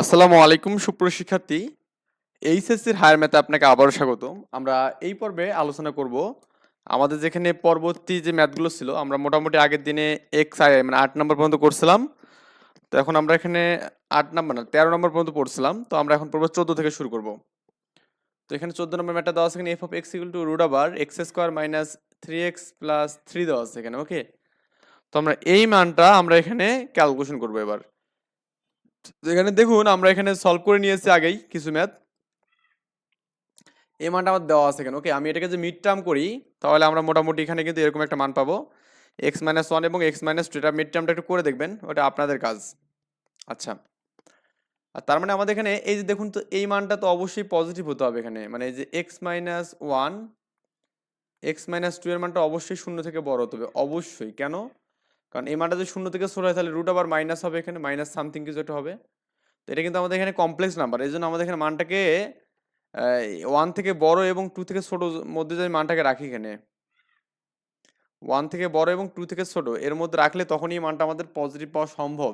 আসসালামু আলাইকুম সুপ্রশিক্ষার্থী এইচএসসির হায়ার ম্যাথে আপনাকে আবারও স্বাগত। আমরা এই পর্বে আলোচনা করব আমাদের যেখানে পরবর্তী যে ম্যাথগুলো ছিল, আমরা মোটামুটি আগের দিনে এক্স আই মানে আট নম্বর পর্যন্ত করছিলাম। তো এখন আমরা এখানে আট নম্বর না তেরো নম্বর পর্যন্ত পড়ছিলাম। তো আমরা এখন পড়ব চোদ্দ থেকে শুরু করব। তো এখানে চোদ্দ নম্বর ম্যাথটা দেওয়া আছে এখানে f of x equal to root আবার x square minus three x plus three দেওয়া আছে এখানে ওকে তো আমরা এই মানটা আমরা এখানে ক্যালকুলেশন করব এবার। এখানে দেখুন, আমরা এখানে সলভ করে নিয়েছি আগেই কিছু ম্যাথ এই মানটা আমার দেওয়া আছে এখানে। ওকে আমি এটাকে যে মিড টার্ম করি, তাহলে আমরা মোটামুটি এখানে কিন্তু এরকম একটা মান পাবো। এক্স মাইনাস ওয়ান এবং এক্স মাইনাস টু এটা মিড টার্মটা একটু করে দেখবেন, ওটা আপনাদের কাজ। আচ্ছা। আর তার মানে আমাদের এখানে, এই যে দেখুন তো, এই মানটা তো অবশ্যই পজিটিভ হতে হবে এখানে। মানে এই যে x minus one x minus two এর মানটা অবশ্যই শূন্য থেকে বড় হতে হবে। অবশ্যই। কেন? কারণ এই মানটা যদি শূন্য থেকে শুরু হয়, তাহলে রুট আবার মাইনাস হবে এখানে মাইনাস সামথিং কিছু একটা হবে। তো এটা কিন্তু আমাদের এখানে কমপ্লেক্স নাম্বার এই জন্য আমাদের এখানে মানটাকে ওয়ান থেকে বড় এবং টু থেকে ছোট মধ্যে যদি মানটাকে রাখি এখানে। ওয়ান থেকে বড় এবং টু থেকে ছোট, এর মধ্যে রাখলে তখনই মানটা আমাদের পজিটিভ পাওয়া সম্ভব।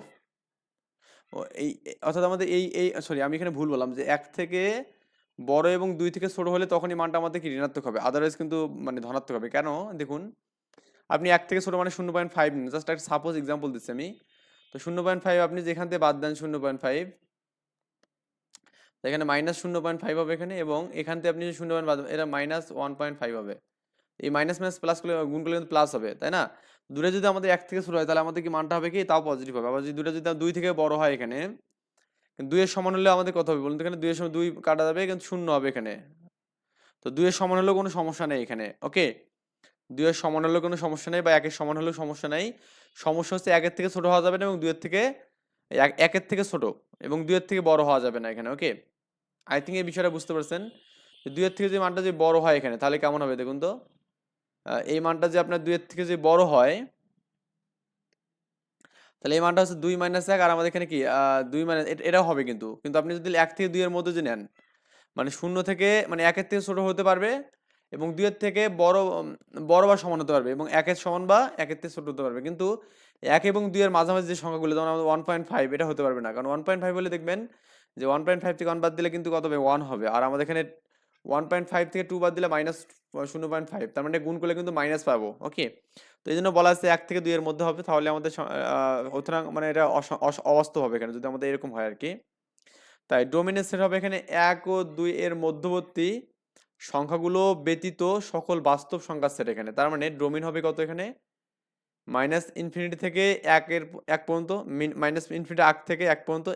এই, অর্থাৎ আমাদের এই এই সরি আমি এখানে ভুল বললাম যে এক থেকে বড় এবং দুই থেকে ছোট হলে তখনই মানটা আমাদের কি, ঋণাত্মক হবে? আদারওয়াইজ কিন্তু মানে ধনাত্মক হবে। কেন? দেখুন আপনি এক থেকে ছোট মানে শূন্য পয়েন্ট ফাইভ নিন। জাস্ট একটা সাপোজ এক্সাম্পল দিচ্ছি আমি। তো শূন্য পয়েন্ট ফাইভ আপনি যেখান থেকে বাদ দেন শূন্য পয়েন্ট ফাইভ এখানে মাইনাস শূন্য পয়েন্ট ফাইভ হবে এখানে এবং এখান থেকে আপনি শূন্য পয়েন্ট বাদ এটা মাইনাস ওয়ান পয়েন্ট ফাইভ হবে। এই মাইনাস মাইনাস প্লাস করলে, গুণ করলে কিন্তু প্লাস হবে, তাই না? দূরে যদি আমাদের এক থেকে শুরু হয়, তাহলে আমাদের কি মানটা হবে কি? তাও পজিটিভ হবে। আবার যদি দূরে যদি দুই থেকে বড় হয় এখানে দুইয়ের সমান হলে আমাদের কত হবে? বলুন তো এখানে দুইয়ের সময় দুই কাটা যাবে, কিন্তু শূন্য হবে এখানে। তো দুইয়ের সমান হলেও কোনো সমস্যা নেই এখানে ওকে দুইয়ের সমান হলেও কোনো সমস্যা নেই বা একের সমান হলেও সমস্যা নেই। সমস্যা হচ্ছে একের থেকে ছোট হওয়া যাবে না এবং দুইয়ের থেকে এক- একের থেকে ছোট এবং দুইয়ের থেকে বড় হওয়া যাবে না এখানে ওকে আই থিঙ্ক এই বিষয়টা বুঝতে পারছেন। দুইয়ের থেকে যে মানটা যে বড় হয় এখানে, তাহলে কেমন হবে দেখুন তো? এই মানটা যে আপনার দুইয়ের থেকে যে বড় হয়, তাহলে এই মানটা হচ্ছে দুই মাইনাস এক, আর আমাদের এখানে কি? দুই মাইনাস এটাও হবে কিন্তু। কিন্তু আপনি যদি এক থেকে দুইয়ের মধ্যে যে নেন মানে শূন্য থেকে মানে একের থেকে ছোট হতে পারবে এবং দুইয়ের থেকে বড় বড় বা সমান হতে পারবে এবং একের সমান বা একের থেকে ছোট হতে পারবে। কিন্তু এক এবং দুইয়ের মাঝামাঝি যে সংখ্যাগুলো, যেমন আমাদের ওয়ান পয়েন্ট ফাইভ এটা হতে পারবে না। কারণ ওয়ান পয়েন্ট ফাইভ হলে দেখবেন যে ওয়ান পয়েন্ট ফাইভ থেকে ওয়ান বাদ দিলে কিন্তু কত হবে? ওয়ান হবে। আর আমাদের এখানে ওয়ান পয়েন্ট ফাইভ থেকে টু বাদ দিলে মাইনাস শূন্য পয়েন্ট ফাইভ তার মানে গুণ করলে কিন্তু মাইনাস পাবো। ওকে তো এই জন্য বলা আছে এক থেকে দুইয়ের মধ্যে হবে। তাহলে আমাদের সুতরাং মানে এটা অবাস্তব হবে এখানে যদি আমাদের এরকম হয় আর কি তাই ডোমিনের সেট হবে এখানে এক ও দুই এর মধ্যবর্তী সংখ্যাগুলো ব্যতীত সকল বাস্তব সংখ্যার সেট এখানে। তার মানে ডোমিন হবে কত এখানে? মাইনাস ইনফিনিটি থেকে একের এক পর্যন্ত মাইনাস ইনফিনিটি এক থেকে এক পর্যন্ত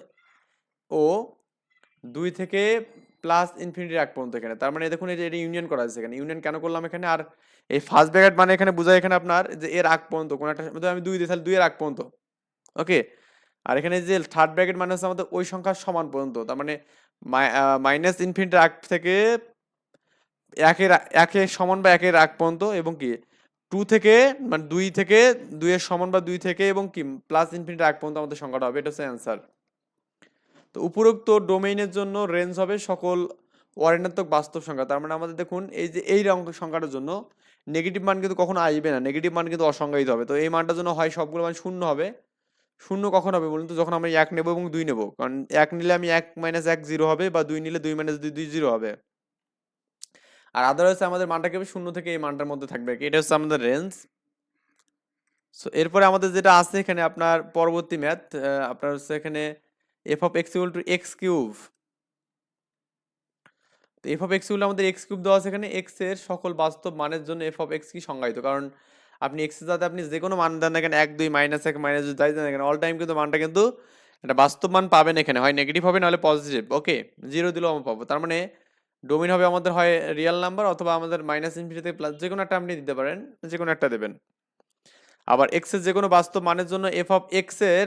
ও দুই থেকে প্লাস ইনফিনিটি এক পর্যন্ত এখানে। তার মানে দেখুন এটা ইউনিয়ন করা আছে এখানে। ইউনিয়ন কেন করলাম এখানে? আর এই ফার্স্ট ব্র্যাকেট মানে এখানে বোঝায় এখানে আপনার যে এর আগ পর্যন্ত, কোনো একটা ধরুন আমি দুই দিই, তাহলে দুই এর আগ পর্যন্ত। ওকে? আর এখানে যে থার্ড ব্র্যাকেট মানে হচ্ছে আমাদের ওই সংখ্যার সমান পর্যন্ত। তার মানে মাইনাস ইনফিনিটি আগ থেকে একের একের সমান বা একের আগ পর্যন্ত এবং কি টু থেকে মানে দুই থেকে, দুইয়ের সমান বা দুই থেকে এবং কি প্লাস ইনফিনিটি আগ পর্যন্ত আমাদের সংখ্যাটা হবে। এটা হচ্ছে অ্যান্সার তো উপরোক্ত ডোমেইনের জন্য রেঞ্জ হবে সকল অঋণাত্মক বাস্তব সংখ্যা। তার মানে আমাদের দেখুন, এই যে এই সংখ্যাটার জন্য নেগেটিভ মান কিন্তু কখনো আসবে না। নেগেটিভ মান কিন্তু অসংজ্ঞায়িত হবে। তো এই মানটার জন্য হয় সবগুলো মান শূন্য হবে। শূন্য কখন হবে বলুন তো? যখন আমরা এক নেব এবং দুই নেব। কারণ এক নিলে আমি এক মাইনাস এক জিরো হবে বা দুই নিলে দুই মাইনাস দুই দুই জিরো হবে। আর আদারওয়াইজ আমাদের মানটা কি হবে? শূন্য থেকে এই মানটার মধ্যে থাকবে। এটা হচ্ছে আমাদের রেঞ্জ সো এরপরে আমাদের যেটা আছে এখানে আপনার পরবর্তী ম্যাথ আপনার হচ্ছে এখানে f of x equal to x cube তো এফ অফ এক্স ইকুয়াল আমাদের এক্স কিউব দেওয়া আছে এখানে। এক্সের সকল বাস্তব মানের জন্য এফ অফ এক্স কি সংজ্ঞায়িত? কারণ আপনি এক্সের যাতে আপনি যে কোনো মান দেন না কেন, এক, দুই মাইনাস এক মাইনাস দুই যাই দেন না কেন অল টাইম কিন্তু মানটা কিন্তু একটা বাস্তব মান পাবেন এখানে। হয় নেগেটিভ হবে, নাহলে পজিটিভ ওকে জিরো দিলেও আমরা পাবো। তার মানে ডোমিন হবে আমাদের হয় রিয়েল নাম্বার অথবা আমাদের মাইনাস ইনফিনিটি থেকে প্লাস যে কোনো একটা আপনি দিতে পারেন যে কোনো একটা দেবেন। আবার এক্সের যে কোনো বাস্তব মানের জন্য এফ অফ এক্সের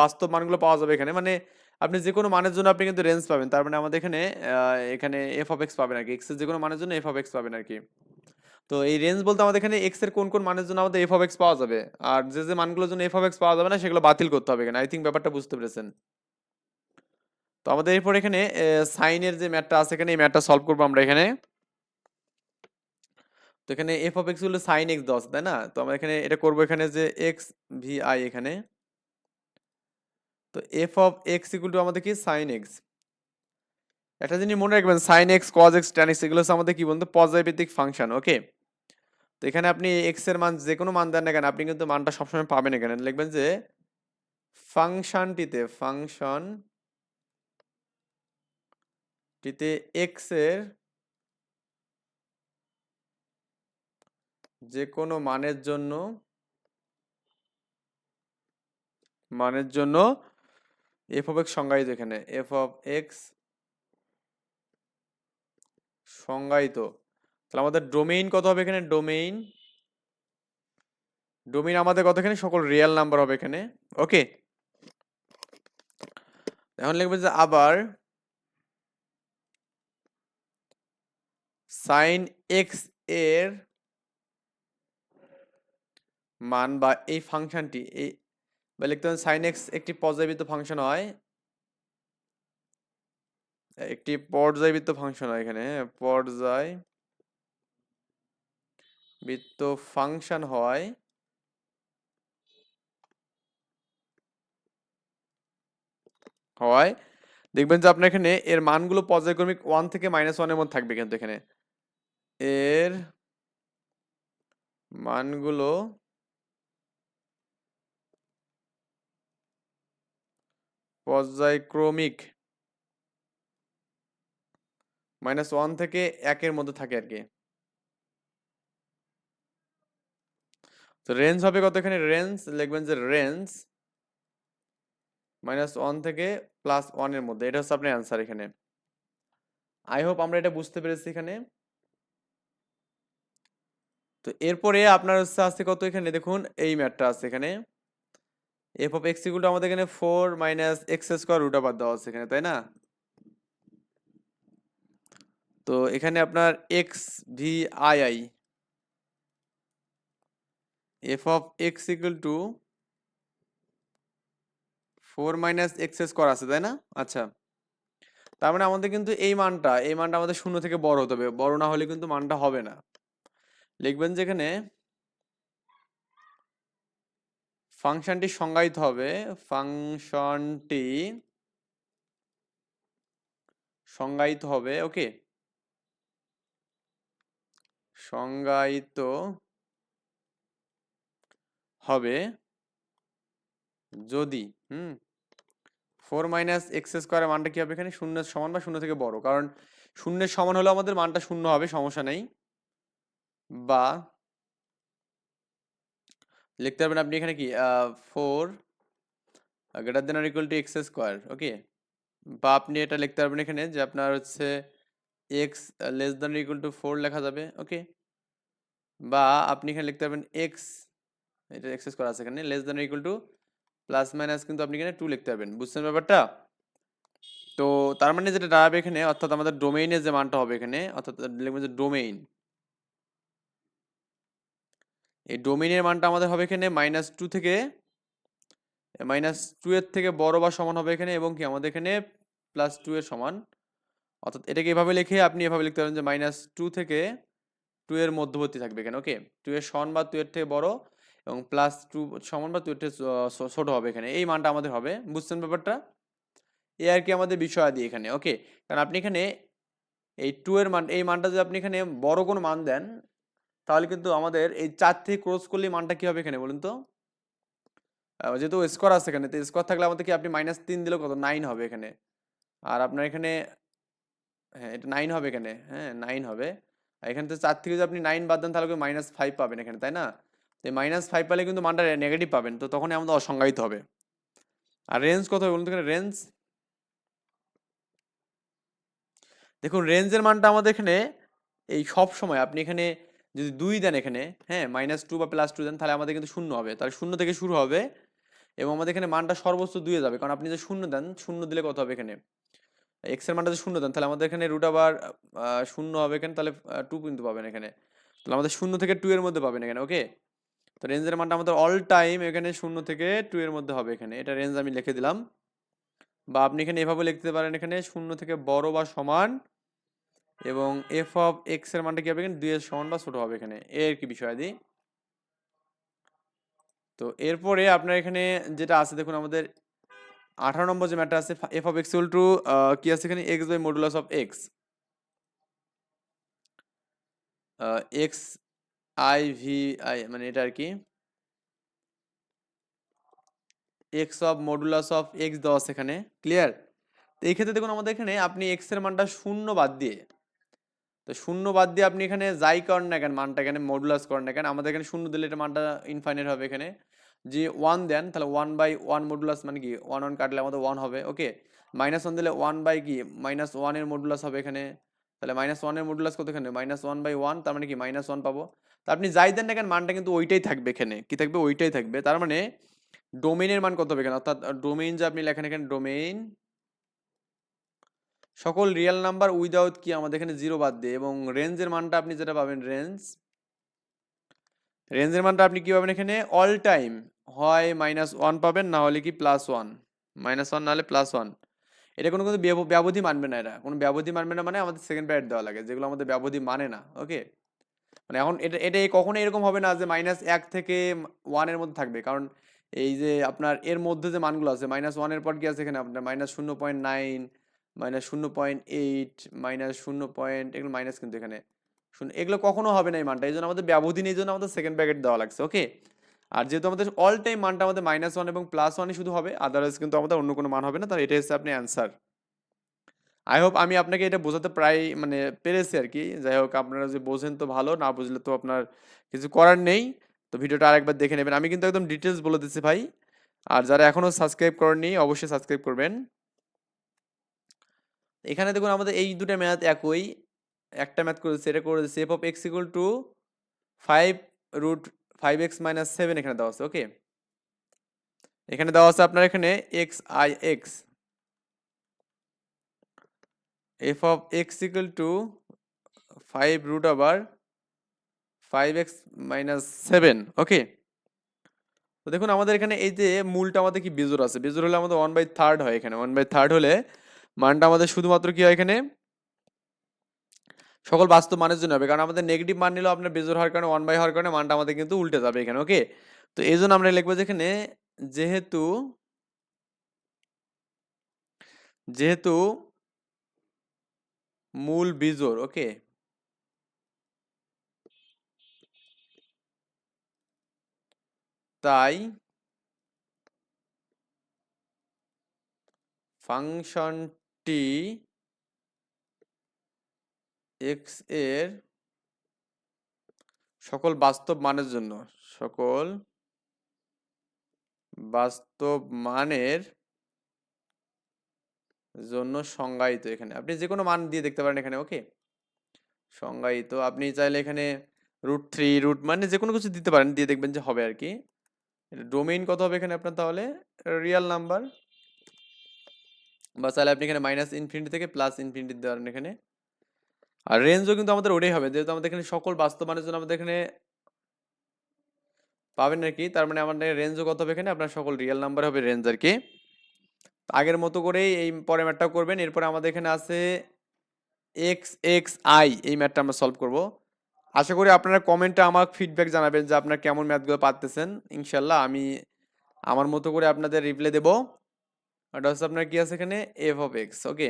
বাস্তব মানগুলো পাওয়া যাবে এখানে। মানে আপনি যে কোনো মানের জন্য আপনি কিন্তু রেঞ্জ পাবেন। তার মানে আমাদের এখানে এখানে এফ অফ এক্স পাবেন আর কি এক্সের যে কোনো মানের জন্য এফ অফ এক্স পাবেন আর কি তো এই রেঞ্জ বলতে আমাদের এখানে এক্সের কোন কোন মানের জন্য আমাদের এফ অফ এক্স পাওয়া যাবে। আর যে যে মানগুলোর জন্য এফ অফ এক্স পাওয়া যাবে না, সেগুলো বাতিল করতে হবে এখানে। আই থিঙ্ক ব্যাপারটা বুঝতে পেরেছেন। তো আমাদের এরপর এখানে সাইনের যে ম্যাটটা আছে এখানে, এই ম্যাটটা সলভ করব আমরা এখানে। তো এখানে এফ অফ এক্স হলো সাইন এক্স দশ তাই না? তো আমরা এখানে এটা করব এখানে যে এক্স ভি আই এখানে। তো f of x equal to আমাদের কি? সাইন এক্স একটা জিনিস মনে রাখবেন sine x cos x tan x এগুলো হচ্ছে আমাদের কি বলতো পর্যায়ভিত্তিক ফাংশন, ওকে? তো এখানে আপনি এক্সের মান যে কোনো মান দেন না কেন, আপনি কিন্তু মানটা সবসময় পাবেন এখানে। লিখবেন যে ফাংশনটিতে, ফাংশন টিতে এক্সের যে কোনো মানের জন্য মানের জন্য এফ অফ এক্স সংজ্ঞায়িত এখানে। এফ অফ এক্স সংজ্ঞায়িত। তাহলে আমাদের ডোমেইন কত হবে এখানে? ডোমেইন ডোমেইন আমাদের কত এখানে? সকল রিয়েল নাম্বার হবে এখানে। ওকে এখন লিখবে যে আবার সাইন এক্সের মান বা এই ফাংশনটি, এই বা লিখতে হবে সাইন এক্স একটি পর্যায়বৃত্ত ফাংশন হয়। একটি পর্যায়বৃত্ত ফাংশন হয় এখানে পর্যায় বৃত্ত ফাংশন হয় হয়। দেখবেন যে আপনার এখানে এর মানগুলো পর্যায়ক্রমিক ওয়ান থেকে মাইনাস ওয়ানের মধ্যে থাকবে কিন্তু এখানে। এর মানগুলো পর্যায়ক্রমিক মাইনাস ওয়ান থেকে একের মধ্যে থাকে আর কি তো রেঞ্জ হবে কত এখানে? রেঞ্জ লিখবেন যে রেঞ্জ মাইনাস ওয়ান থেকে প্লাস ওয়ানের মধ্যে। এটা হচ্ছে আপনার অ্যান্সার এখানে। আই হোপ আমরা এটা বুঝতে পেরেছি এখানে। তো এরপরে আপনার হচ্ছে আছে কত এখানে? দেখুন, এই ম্যাটটা আছে এখানে। এফ অফ এক্স ইকুয়াল আমাদের এখানে four minus x square root আবার দেওয়া আছে এখানে, তাই না? তো এখানে আপনার x V I I f of x equal to four minus x square আছে, তাই না? আচ্ছা। তার মানে আমাদের কিন্তু এই মানটা এই মানটা আমাদের শূন্য থেকে বড় হতে হবে। বড় না হলে কিন্তু মানটা হবে না। লিখবেন যেখানে ফাংশনটি সংজ্ঞায়িত হবে। ফাংশনটি সংজ্ঞায়িত হবে, ওকে? সংজ্ঞায়িত হবে যদি, হুম? ফোর মাইনাস এক্স স্কোয়ারের মানটা কি হবে এখানে? শূন্যের সমান বা শূন্য থেকে বড়। কারণ শূন্যের সমান হলে আমাদের মানটা শূন্য হবে, সমস্যা নেই। বা লিখতে পারবেন আপনি এখানে কি? Four greater than or equal to x square okay বা আপনি এটা লিখতে পারবেন এখানে যে আপনার হচ্ছে x less than equal to four লেখা যাবে ওকে বা আপনি এখানে লিখতে পারবেন এক্স এটা এক্স স্কোয়ার আছে এখানে less than equal to plus minus কিন্তু আপনি এখানে টু লিখতে পারবেন, বুঝছেন ব্যাপারটা? তো তার মানে যেটা দাঁড়াবে এখানে, অর্থাৎ আমাদের ডোমেইনের যে মানটা হবে এখানে, অর্থাৎ লিখবেন যে ডোমেইন এই ডোমিনের মানটা আমাদের হবে এখানে মাইনাস টু থেকে মাইনাস টু এর থেকে বড় বা সমান হবে এখানে এবং কি আমাদের এখানে প্লাস টু এর সমান। অর্থাৎ এটাকে এভাবে লিখে আপনি এভাবে লিখতে পারেন যে মাইনাস টু থেকে টু এর মধ্যবর্তী থাকবে এখানে ওকে টু এর সমান বা টু এর থেকে বড় এবং প্লাস টু সমান বা টু এর থেকে ছোট হবে এখানে। এই মানটা আমাদের হবে, বুঝছেন ব্যাপারটা? এ আর কি আমাদের বিষয় বিষয়াদি এখানে ওকে কারণ আপনি এখানে এই টু এর মান, এই মানটা যদি আপনি এখানে বড় কোনো মান দেন তাহলে কিন্তু আমাদের এই চার থেকে ক্রস করলে মানটা কি হবে এখানে বলুন তো? যেহেতু স্কোয়ার আছে এখানে, তো স্কোয়ার থাকলে আমাদের কি আপনি মাইনাস তিন দিলেও কত? নাইন হবে এখানে। আর আপনার এখানে হ্যাঁ এটা নাইন হবে এখানে হ্যাঁ নাইন হবে। এখানে তো চার থেকে যদি আপনি নাইন বাদ দেন তাহলে মাইনাস ফাইভ পাবেন এখানে, তাই না? তো মাইনাস ফাইভ পালে কিন্তু মানটা নেগেটিভ পাবেন, তো তখনই আমাদের অসংজ্ঞায়িত হবে। আর রেঞ্জ কত হবে বলুন তো এখানে? রেঞ্জ দেখুন রেঞ্জের মানটা আমাদের এখানে এই সব সময় আপনি এখানে যদি দুই দেন এখানে হ্যাঁ মাইনাস টু বা প্লাস টু দেন, তাহলে আমাদের কিন্তু শূন্য হবে। তাহলে শূন্য থেকে শুরু হবে এবং আমাদের এখানে মানটা সর্বোচ্চ দুইয়ে যাবে। কারণ আপনি যে শূন্য দেন, শূন্য দিলে কত হবে এখানে? এক্সের মানটা যদি শূন্য দেন, তাহলে আমাদের এখানে রুট আবার শূন্য হবে এখানে, তাহলে টু কিন্তু পাবেন এখানে। তাহলে আমাদের শূন্য থেকে টু এর মধ্যে পাবেন এখানে ওকে তো রেঞ্জের মানটা আমাদের অল টাইম এখানে শূন্য থেকে টু এর মধ্যে হবে এখানে। এটা রেঞ্জ আমি লিখে দিলাম। বা আপনি এখানে এভাবে লিখতে পারেন এখানে, শূন্য থেকে বড় বা সমান এবং এফ অফ এক্সের মানটা কি হবে এখানে? দুই সমান বা ছোট হবে এখানে। এর কি বিষয় দি তো এরপরে আপনার এখানে যেটা আছে, দেখুন আমাদের আঠারো নম্বর যে ম্যাটার আছে এফ অফ এক্স টু কি আছে এখানে? X by modulus of x x I V I মানে এটা আর কি? X of modulus of x দেওয়া আছে এখানে। ক্লিয়ার তো এই ক্ষেত্রে দেখুন আমাদের এখানে আপনি এক্সের মানটা শূন্য বাদ দিয়ে তো শূন্য বাদ দিয়ে আপনি এখানে যাই করেন না কেন, মানটা এখানে মডুলাস করেন না কেন, আমাদের এখানে শূন্য দিলে এটা মানটা ইনফাইনাইট হবে এখানে। যে ওয়ান দেন, তাহলে ওয়ান বাই ওয়ান মডুলাস মানে কি ওয়ান ওয়ান কাটলে আমাদের ওয়ান হবে ওকে মাইনাস ওয়ান দিলে ওয়ান বাই কি মাইনাস ওয়ানের মডুলাস হবে এখানে। তাহলে মাইনাস ওয়ানের মডুলাস কত এখানে? মাইনাস ওয়ান বাই ওয়ান তার মানে কি মাইনাস ওয়ান পাবো। তা আপনি যাই দেন না কেন, মানটা কিন্তু ওইটাই থাকবে এখানে, কি থাকবে? ওইটাই থাকবে, তার মানে ডোমেনের মান কত হবে এখানে? অর্থাৎ ডোমেইন যে আপনি লেখেন এখানে ডোমেইন সকল রিয়েল নাম্বার উইদাউট কি আমাদের এখানে জিরো বাদ দিয়ে, এবং রেঞ্জের মানটা আপনি যেটা পাবেন রেঞ্জ রেঞ্জের মানটা আপনি কি পাবেন এখানে? অল টাইম হয় মাইনাস ওয়ান পাবেন, না হলে কি প্লাস ওয়ান মাইনাস ওয়ান নাহলে প্লাস ওয়ান এটা কোনো কিন্তু ব্যব- ব্যবধি মানবে না এটা কোনো ব্যবধি মানবে না মানে আমাদের সেকেন্ড প্যারেট দেওয়া লাগে, যেগুলো আমাদের ব্যবধি মানে না ওকে মানে এখন এটা এটা কখনো এরকম হবে না যে মাইনাস এক থেকে ওয়ানের মধ্যে থাকবে, কারণ এই যে আপনার এর মধ্যে যে মানগুলো আছে মাইনাস ওয়ানের পর কি আছে এখানে? আপনার মাইনাস শূন্য পয়েন্ট নাইন মাইনাস শূন্য পয়েন্ট এইট মাইনাস শূন্য পয়েন্ট এগুলো মাইনাস কিন্তু এখানে। শূন্য, এগুলো কখনো হবে না এই মানটা, এই জন্য আমাদের ব্যবধি নেই জন্য আমাদের সেকেন্ড প্যাকেট দেওয়া লাগছে ওকে আর যেহেতু আমাদের অল টাইম মানটা আমাদের মাইনাস ওয়ান এবং প্লাস ওয়ানই শুধু হবে আদারওয়াইজ কিন্তু আমাদের অন্য কোনো মান হবে না, তাহলে এটাই হচ্ছে আপনি অ্যান্সার আই হোপ আমি আপনাকে এটা বোঝাতে প্রায় মানে পেরেছি আর কি। যাই হোক, আপনারা যে বোঝেন তো ভালো, না বুঝলে তো আপনার কিছু করার নেই। তো ভিডিওটা আরেকবার দেখে নেবেন। আমি কিন্তু একদম ডিটেলস বলে দিচ্ছি ভাই। আর যারা এখনও সাবস্ক্রাইব করেননি, অবশ্যই সাবস্ক্রাইব করবেন। এখানে দেখুন আমাদের এই দুটো ম্যাথ একই। একটা ম্যাথ করেছে, এটা করে দিচ্ছে f of x equal to five root five x minus seven এখানে দেওয়া আছে ওকে এখানে দেওয়া আছে আপনার এখানে x i x f of x equal to five root আবার five x minus seven okay তো দেখুন আমাদের এখানে এই যে মূলটা আমাদের কি বেজোর আছে? বেজোর হলে আমাদের ওয়ান বাই থার্ড হয় এখানে। ওয়ান বাই থার্ড হলে মানটা আমাদের শুধুমাত্র কি হয় এখানে? সকল বাস্তব মানের জন্য হবে। কারণ আমাদের নেগেটিভ মান নিলেও আপনার বেজোর হওয়ার কারণে ওয়ান বাই হওয়ার কারণে মানটা আমাদের কিন্তু উল্টে যাবে এখানে ওকে তো এই জন্য আমরা লিখব যেখানে যেহেতু যেহেতু মূল বিজোর ওকে তাই ফাংশনটি এক্সের সকল বাস্তব মানের জন্য, সকল বাস্তব মানের জন্য সংজ্ঞায়িত এখানে। আপনি যে কোনো মান দিয়ে দেখতে পারেন এখানে ওকে সংজ্ঞায়িত। আপনি চাইলে এখানে রুট থ্রি রুট মানে যে কোনো কিছু দিতে পারেন, দিয়ে দেখবেন যে হবে আর কি। ডোমেইন কত হবে এখানে আপনার তাহলে? রিয়েল নাম্বার বা চাইলে আপনি এখানে মাইনাস ইনফিনিটি থেকে প্লাস ইনফিনিটি দিতে পারেন এখানে। আর রেঞ্জও কিন্তু আমাদের ওটাই হবে, যেহেতু আমাদের এখানে সকল বাস্তব মানের জন্য আমাদের এখানে পাবেন আর কি, তার মানে আমাদের রেঞ্জও কত হবে এখানে? আপনার সকল রিয়েল নাম্বার হবে রেঞ্জ আর কি। আগের মতো করেই এই পরে ম্যাটটাও করবেন, এরপরে আমাদের এখানে আছে এক্স এক্স আই এই ম্যাটটা আমরা সলভ করব। আশা করি আপনারা কমেন্টে আমার ফিডব্যাক জানাবেন যে আপনার কেমন ম্যাথগুলো পারতেছেন, ইনশাল্লাহ আমি আমার মতো করে আপনাদের রিপ্লাই দেব। ওটা হচ্ছে আপনার কি আছে এখানে? F of x okay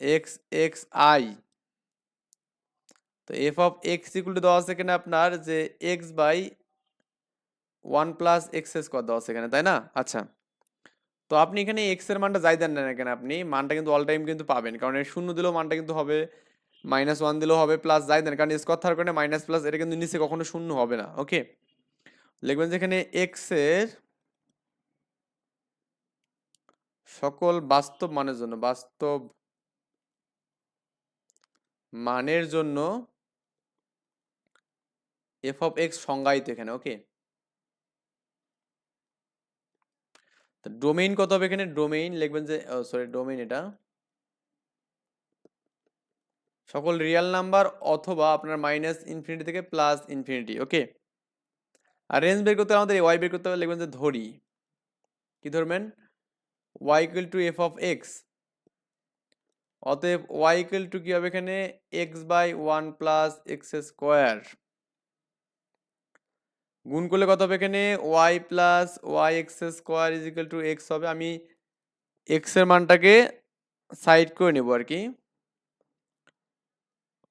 x x i তো f of x equal to দেওয়া আছে এখানে আপনার যে x by one plus x square দেওয়া আছে এখানে, তাই না? আচ্ছা। তো আপনি এখানে এক্সের মানটা যাই দেন না কেন আপনি, মানটা কিন্তু অল টাইম কিন্তু পাবেন। কারণ শূন্য দিলেও মানটা কিন্তু হবে মাইনাস ওয়ান দিলেও হবে প্লাস যাই দেন। কারণ স্কোয়ার থাকার কারণে মাইনাস প্লাস এটা কিন্তু নিচে কখনো শূন্য হবে না ওকে লিখবেন যে এখানে এক্সের সকল বাস্তব মানের জন্য, বাস্তব মানের জন্য এফ অফ এক্স সংজ্ঞায়িত এখানে ওকে ডোমেইন কত হবে এখানে? ডোমেইন লিখবেন যে সরি ডোমেইন এটা। সকল রিয়েল নাম্বার অথবা আপনার মাইনাস ইনফিনিটি থেকে প্লাস ইনফিনিটি ওকে আর রেঞ্জ বের করতে আমাদের ওয়াই বের করতে হবে, লিখবেন যে ধরি। কি ধরবেন? Y equal to f of x অতএব ওয়াই ইকুয়াল টু কি হবে এখানে? X by one plus x square গুণ করলে কত হবে এখানে? Y plus y x square is equal to x হবে। আমি এক্সের মানটাকে সাইড করে নেব আর কি।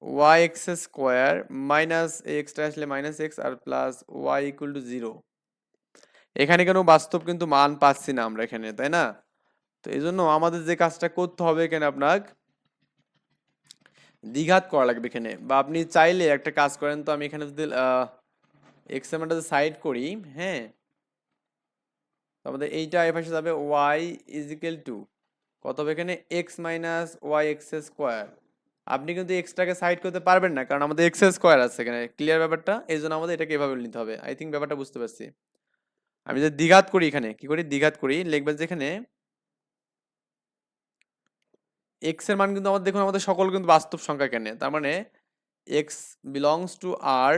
ওয়াই এক্স স্কোয়ার মাইনাস এক্সটা আসলে minus x R plus y equal to zero এখানে কেন বাস্তব কিন্তু মান পাচ্ছি না আমরা এখানে, তাই না? তো এই জন্য আমাদের যে কাজটা করতে হবে এখানে আপনার দ্বিঘাত করা লাগবে এখানে। বা আপনি চাইলে একটা কাজ করেন, তো আমি এখানে যদি এক্সের মানটা সাইড করি হ্যাঁ? আমাদের এইটা এ পাশে যাবে ওয়াই ইজ ইকুয়াল টু কত হবে এখানে? X minus y x square আপনি কিন্তু এক্সটাকে সাইড করতে পারবেন না, কারণ আমাদের এক্স স্কোয়ার আছে এখানে। ক্লিয়ার ব্যাপারটা? এই জন্য আমাদের এটাকে এভাবে নিতে হবে। আই থিঙ্ক ব্যাপারটা বুঝতে পারছি। আমি যে দ্বিঘাত করি এখানে, কি করি? দ্বিঘাত করি, লিখবেন যেখানে এক্সের মান কিন্তু আমাদের, দেখুন আমাদের সকল কিন্তু বাস্তব সংখ্যা কেন? তার মানে এক্স বিলংস টু আর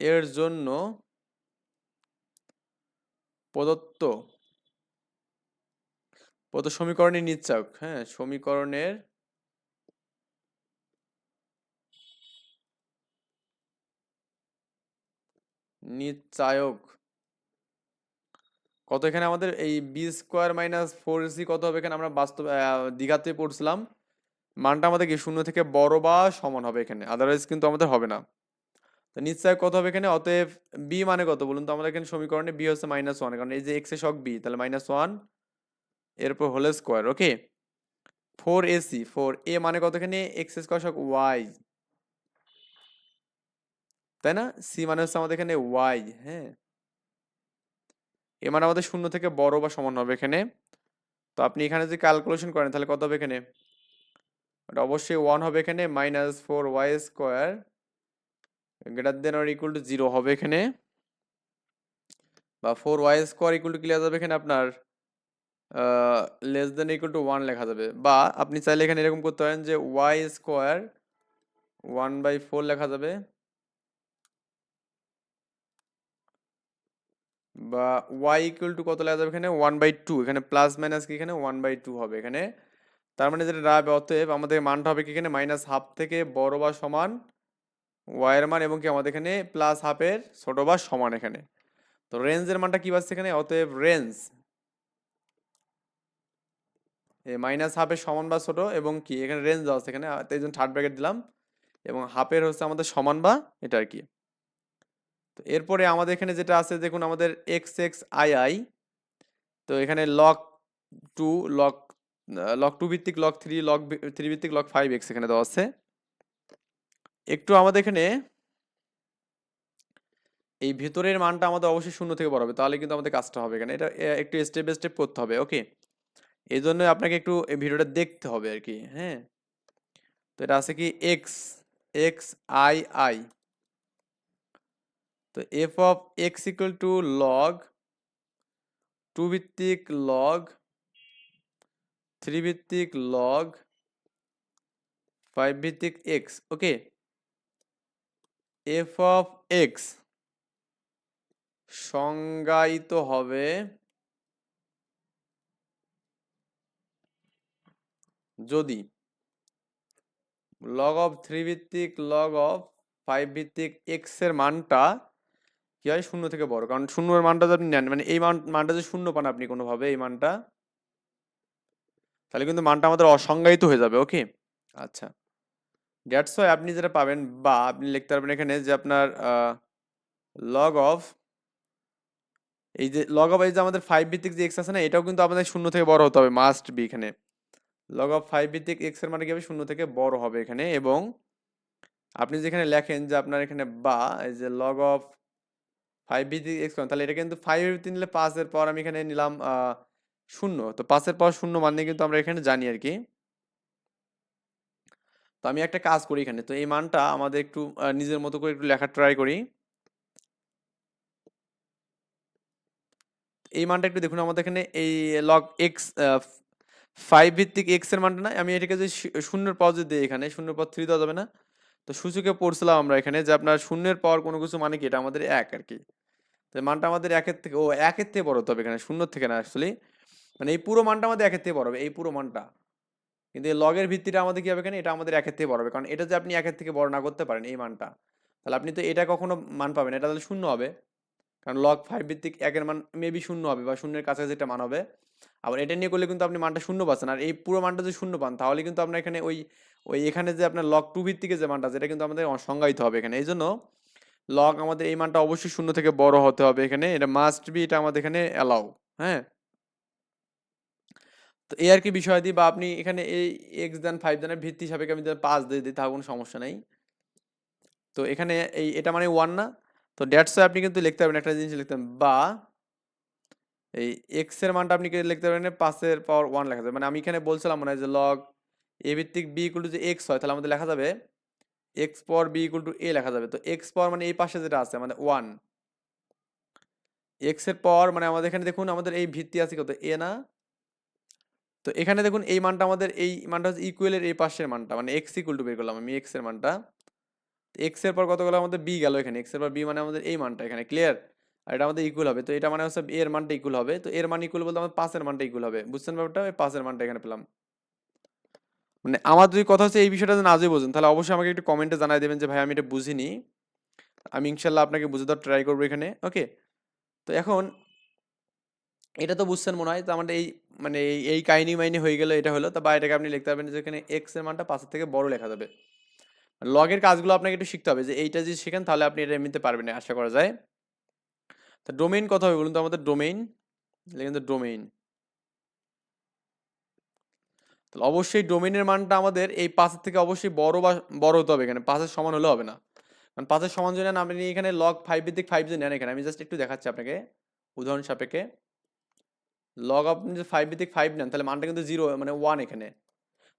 এর জন্য প্রদত্ত প্রদত্ত সমীকরণের নিচ্ছক। হ্যাঁ সমীকরণের নিশ্চায়ক কত এখানে আমাদের এই b square minus four c কত হবে? এখানে আমরা বাস্তব দীঘাতে পড়ছিলাম। মানটা আমাদের কি শূন্য থেকে বড় বা সমান হবে এখানে? আদারওয়াইজ কিন্তু আমাদের হবে না। তো নিশ্চয় কত হবে এখানে? অতএব বি মানে কত? বলুন তো আমাদের এখানে সমীকরণে বি হচ্ছে মাইনাস ওয়ান কারণ এই যে এক্স শক বি তাহলে মাইনাস ওয়ান এরপর whole square okay four ac four a মানে কত এখানে? এক্স স্কোয়ার শক ওয়াই তাই না? সি মানে হচ্ছে আমাদের এখানে ওয়াই হ্যাঁ? এ মানে আমাদের শূন্য থেকে বড় বা সমান হবে এখানে। তো আপনি এখানে যদি ক্যালকুলেশন করেন, তাহলে কত হবে এখানে? ওটা অবশ্যই ওয়ান হবে এখানে minus four y square greater than or equal to zero হবে এখানে। বা four y square equal to কি যাবে এখানে আপনার less than equal to one লেখা যাবে। বা আপনি চাইলে এখানে এরকম করতে পারেন যে y square one by four লেখা যাবে। বা ওয়াই ইকুয়াল টু কত লেখা যাবে এখানে? ওয়ান বাই টু এখানে প্লাস মাইনাস কি এখানে? ওয়ান বাই টু হবে এখানে। তার মানে যেটা দাঁড়াবে অতএব আমাদের মানটা হবে কি এখানে? মাইনাস হাফ থেকে বড় বা সমান ওয়াইয়ের মান এবং কি আমাদের এখানে প্লাস হাফের ছোট বা সমান এখানে। তো রেঞ্জের মানটা কি পাচ্ছে এখানে? অতএব রেঞ্জ মাইনাস হাফের সমান বা ছোট এবং কি? এখানে রেঞ্জ দেওয়া আছে এখানে। জন্য থার্ড ব্র্যাকেট দিলাম এবং হাফের হচ্ছে আমাদের সমান বা এটা আর কি। তো এরপরে আমাদের এখানে যেটা আছে, দেখুন আমাদের এক্স এক্স আই আই তো এখানে log two log log two ভিত্তিক লক থ্রি লক থ্রি ভিত্তিক লক ফাইভ এক্স এখানে দেওয়া আছে। একটু আমাদের এখানে এই ভেতরের মানটা আমাদের অবশ্যই শূন্য থেকে বড় হবে, তাহলে কিন্তু আমাদের কাজটা হবে এখানে। এটা একটু স্টেপ বাই স্টেপ করতে হবে ওকে এই জন্য আপনাকে একটু ভিডিওটা দেখতে হবে আর কি হ্যাঁ? তো এটা আছে কি এক্স এক্স আই আই তো f of x equal to log two ভিত্তিক লগ থ্রি ভিত্তিক লগ ফাইভ ভিত্তিক x okay f of x সংজ্ঞায়িত হবে যদি লগ অফ থ্রি ভিত্তিক লগ অফ ফাইভ ভিত্তিক এক্সের মানটা কি হয়? শূন্য থেকে বড়। কারণ শূন্যের মানটা যদি আপনি নেন মানে এই মান, মানটা যদি শূন্য পান আপনি কোনোভাবে, এই মানটা, তাহলে কিন্তু মানটা আমাদের অসংজ্ঞায়িত হয়ে যাবে ওকে আচ্ছা। দ্যাটস ওয়াই আপনি যেটা পাবেন, বা আপনি লিখতে পারবেন এখানে যে আপনার লগ অফ এই যে লগ অফ এই যে আমাদের ফাইভ ভিত্তিক যে এক্স আছে না, এটাও কিন্তু আমাদের শূন্য থেকে বড় হতে হবে মাস্ট বি এখানে। লগ অফ ফাইভ ভিত্তিক এক্সের মানে কি হবে? শূন্য থেকে বড় হবে এখানে, এবং আপনি যেখানে লেখেন যে আপনার এখানে বা, এই যে লগ অফ ফাইভ ভিত্তিক এক্স তাহলে এটা কিন্তু ফাইভ ভিত্তিক নিলে পাঁচের পর আমি এখানে নিলাম শূন্য। তো পাঁচের পর শূন্য মানে কিন্তু আমরা এখানে জানি আর কি। তো আমি একটা কাজ করি এখানে, তো এই মানটা আমাদের একটু নিজের মতো করে একটু লেখার ট্রাই করি। এই মানটা একটু দেখুন, আমাদের এখানে এই লগ এক্স ফাইভ ভিত্তিক এক্সের মানটা না আমি এটাকে যদি শূন্যের পর যদি দিই এখানে, শূন্যের পর থ্রি দেওয়া যাবে না। তো সূচকে পড়ছিলাম আমরা এখানে যে আপনার শূন্যের পর কোনো কিছু মানে কি? এটা আমাদের এক আর কি। তো মানটা আমাদের একের থেকে, ও একের থেকে বড় হতে হবে এখানে শূন্য থেকে না অ্যাকচুয়ালি মানে এই পুরো মানটা আমাদের একের থেকে বড় হবে, এই পুরো মানটা। কিন্তু এই লগের ভিত্তিটা আমাদের কী হবে এখানে? এটা আমাদের একের থেকে বড় হবে, কারণ এটা যে আপনি একের থেকে বড় না করতে পারেন এই মানটা, তাহলে আপনি তো এটা কখনো মান পাবেন এটা তাহলে শূন্য হবে। কারণ লগ ফাইভ ভিত্তিক একের মান মেবি শূন্য হবে বা শূন্যের কাছাকাছি একটা মান হবে। আবার এটা নিয়ে করলে কিন্তু আপনি মানটা শূন্য পাচ্ছেন। আর এই পুরো মানটা যদি শূন্য পান, তাহলে কিন্তু আপনার এখানে ওই ওই এখানে যে আপনার লক টু ভিত্তিকে যে মানটা এটা কিন্তু আমাদের সংজ্ঞায়িত হবে এখানে। এই জন্য লগ আমাদের এই মানটা অবশ্যই শূন্য থেকে বড় হতে হবে এখানে। এটা মাস্ট বি এটা আমাদের এখানে অ্যালাউ হ্যাঁ? তো এই আর কি বিষয় দিই বা আপনি এখানে এই এক্স দেন ফাইভ দেনের ভিত্তি সাপেক্ষে আমি যদি পাঁচ দিয়ে দিই তাও কোনো সমস্যা নেই। তো এখানে এই, এটা মানে ওয়ান না। তো ড্যাটস আপনি কিন্তু লিখতে পারবেন, একটা জিনিস লিখতে পারবেন, বা এই এক্সের মানটা আপনি কি লিখতে পারবেন পাঁচের পাওয়ার ওয়ান লেখা যাবে। মানে আমি এখানে বলছিলাম মনে হয় যে লগ এ ভিত্তিক বি ইকুয়াল টু যে এক্স হয়, তাহলে আমাদের লেখা যাবে x power b equal to a লেখা যাবে। তো এক্স পাওয়ার মানে এই পাশে যেটা আছে মানে ওয়ান এক্সের পাওয়ার মানে আমাদের এখানে দেখুন, আমাদের এই ভিত্তি আছে কত? এ না? তো এখানে দেখুন, এই মানটা আমাদের, এই মানটা হচ্ছে ইকুয়েলের এই পাশের মানটা। মানে এক্স ইকুয়াল টু বের করলাম আমি এক্সের মানটা। এক্সের পর কত গেল? আমাদের বি গেল এখানে। এক্সের পর বি মানে আমাদের এই মানটা এখানে। ক্লিয়ার আর এটা আমাদের ইকুয়াল হবে। তো এটা মানে হচ্ছে এর মানটা ইকুয়াল হবে। তো এর মান ইকুয়াল বলতে আমাদের পাঁচের মানটা ইকুয়াল হবে। বুঝছেন ব্যাপারটা? ওই পাঁচের মানটা এখানে পেলাম। মানে আমার যদি কথা হচ্ছে এই বিষয়টা যদি আজই বোঝেন, তাহলে অবশ্যই আমাকে একটু কমেন্টে জানাই দেবেন যে, ভাই, আমি এটা বুঝিনি। আমি ইনশাল্লাহ আপনাকে বুঝে দেওয়ার ট্রাই করব এখানে। ওকে তো এখন এটা তো বুঝছেন মনে হয়। তো আমাদের এই মানে এই এই কাহিনী মাইনি হয়ে গেল, এটা হলো। তো বা এটাকে আপনি লিখতে পারবেন যে, এখানে এক্সের মানটা পাঁচের থেকে বড় লেখা যাবে। লগের কাজগুলো আপনাকে একটু শিখতে হবে যে, এইটা যদি শিখেন, তাহলে আপনি এটা এমনিতে পারবেন আশা করা যায়। তো ডোমেইন কত হবে বলুন তো, আমাদের ডোমেইন লিখেন ডোমেইন তাহলে অবশ্যই ডোমেইনের মানটা আমাদের এই পাঁচের থেকে অবশ্যই বড় বা, বড় হতে হবে এখানে। পাঁচের সমান হলে হবে না। কারণ পাঁচের সমান যদি নেন, আপনি এখানে লগ ফাইভ ভিত্তিক ফাইভ যদি নেন এখানে, আমি জাস্ট একটু দেখাচ্ছি আপনাকে উদাহরণ সাপেক্ষে। লগ আপনি যদি ফাইভ ভিত্তিক ফাইভ নেন, তাহলে মানটা কিন্তু জিরো মানে ওয়ান এখানে।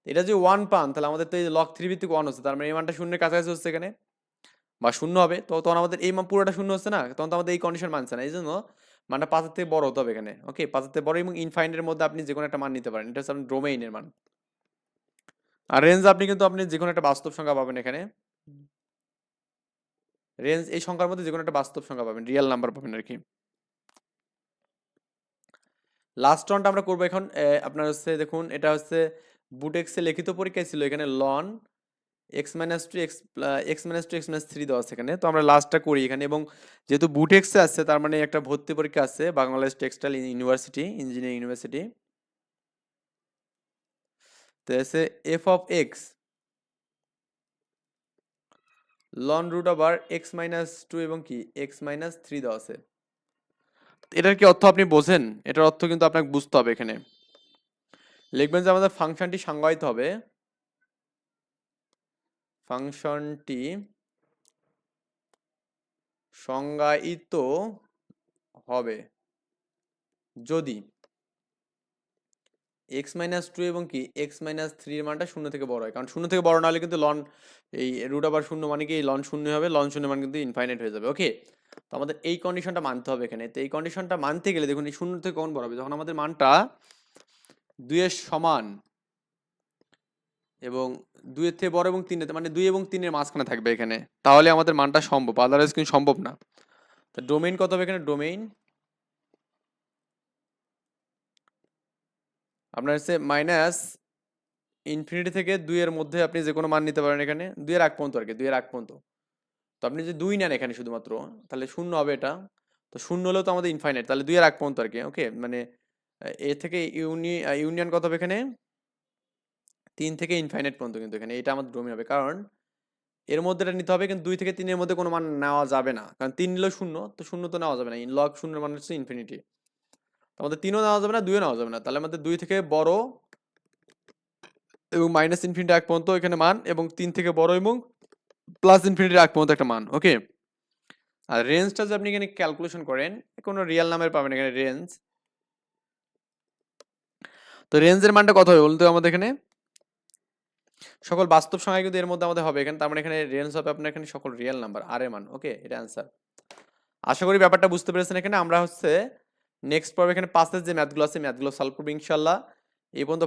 এটা যদি ওয়ান পান, তাহলে আমাদের তো এই লগ থ্রি ভিত্তিক ওয়ান হচ্ছে, তার মানে এই মানটা শূন্যের কাছাকাছি হচ্ছে এখানে। বা শূন্য হবে, তো তখন আমাদের এই পুরোটা শূন্য হচ্ছে না, তখন তো আমাদের এই কন্ডিশন মানছে না। এই জন্য মানটা পাঁচের থেকে বড় হতে হবে এখানে ওকে পাঁচের থেকে বড় এবং ইনফাইনের মধ্যে আপনি যে কোনো একটা মান নিতে পারেন, এটা হচ্ছে ডোমেইনের মান। আর রেঞ্জ আপনি কিন্তু আপনি যে কোনো একটা বাস্তব সংখ্যা পাবেন এখানে। রেঞ্জ এই সংখ্যার মধ্যে যে কোনো একটা বাস্তব সংখ্যা পাবেন রিয়েল নাম্বার পাবেন আর কি। লাস্ট রাউন্ড আমরা করব এখন আপনার হচ্ছে দেখুন, এটা হচ্ছে বুটেক্সে লিখিত পরীক্ষায় ছিল, এখানে ln x minus two x x minus two x minus three দেওয়া আছে এখানে। তো আমরা লাস্টটা করি এখানে এবং যেহেতু বুটেক্সে আছে, তার মানে একটা ভর্তি পরীক্ষা আছে Bangladesh textile university engineering university তো এসে f of x ln root আবার এক্স মাইনাস টু এবং কি? এক্স মাইনাস থ্রি দেওয়া আছে। এটার কি অর্থ আপনি বোঝেন? এটার অর্থ কিন্তু আপনাকে বুঝতে হবে এখানে। লিখবেন যে আমাদের ফাংশনটি সংজ্ঞায়িত হবে। ফাংশনটি সংজ্ঞায়িত হবে। যদি এক্স মাইনাস টু এবং কি এক্স মাইনাস থ্রির মানটা শূন্য থেকে বড় হয়, কারণ শূন্য থেকে বড় না হলে কিন্তু লন এই রুট আবার শূন্য মানে কি এই লন শূন্য হবে লন শূন্য মান কিন্তু ইনফাইনাইট হয়ে যাবে। ওকে তো আমাদের এই কন্ডিশনটা মানতে হবে এখানে। তো এই কন্ডিশনটা মানতে গেলে দেখুন এই শূন্য থেকে কখন বড় হবে? যখন আমাদের মানটা দুইয়ের সমান এবং দুইয়ের থেকে বড় এবং তিনের মানে দুই এবং তিনের মাঝখানে থাকবে এখানে। তাহলে আমাদের মানটা সম্ভব আদারওয়াইজ কিন্তু সম্ভব না। তো ডোমেইন কত হবে এখানে? ডোমেইন আপনার হচ্ছে মাইনাস ইনফিনিটি থেকে দুইয়ের মধ্যে আপনি যে কোনো মান নিতে পারেন এখানে, দুইয়ের আগ পর্যন্ত আর কি দুইয়ের আগ পর্যন্ত। তো আপনি যদি দুই নেন এখানে শুধুমাত্র, তাহলে শূন্য হবে এটা। তো শূন্য হলেও তো আমাদের ইনফাইনাইট তাহলে দুইয়ের আগ পর্যন্ত আর কি ওকে মানে এ থেকে ইউনি ইউনিয়ন কত হবে এখানে? তিন থেকে ইনফাইনাইট পর্যন্ত কিন্তু এখানে এটা আমাদের ডোমেন হবে। কারণ এর মধ্যে এটা নিতে হবে, কিন্তু দুই থেকে তিনের মধ্যে কোনো মান নেওয়া যাবে না। কারণ তিন নিলেও শূন্য, তো শূন্য তো নেওয়া যাবে না। লগ শূন্যের মান হচ্ছে ইনফিনিটি আমাদের তিনও নেওয়া যাবে না, দুইও নেওয়া যাবে না। তাহলে আমাদের দুই থেকে বড় এবং মাইনাস ইনফিনিটি এক পর্যন্ত এখানে মান এবং তিন থেকে বড় এবং প্লাস ইনফিনিটির এক পর্যন্ত একটা মান ওকে আর রেঞ্জটা যদি আপনি এখানে ক্যালকুলেশন করেন, কোনো রিয়েল নামের পাবেন এখানে রেঞ্জ তো রেঞ্জের মানটা কত হবে বলুন তো আমাদের এখানে? সকল বাস্তব সংখ্যা কিন্তু এর মধ্যে আমাদের হবে। এখানে তার মানে এখানে রেঞ্জ হবে আপনার এখানে সকল রিয়েল নাম্বার আর এ মান ওকে এটা অ্যান্সার আশা করি ব্যাপারটা বুঝতে পেরেছেন এখানে। আমরা হচ্ছে নেক্সট পর্বে এখানে পাঁচের যে ম্যাথগুলো আছে ম্যাথগুলো সলভ করব ইনশাল্লাহ এই পর্যন্ত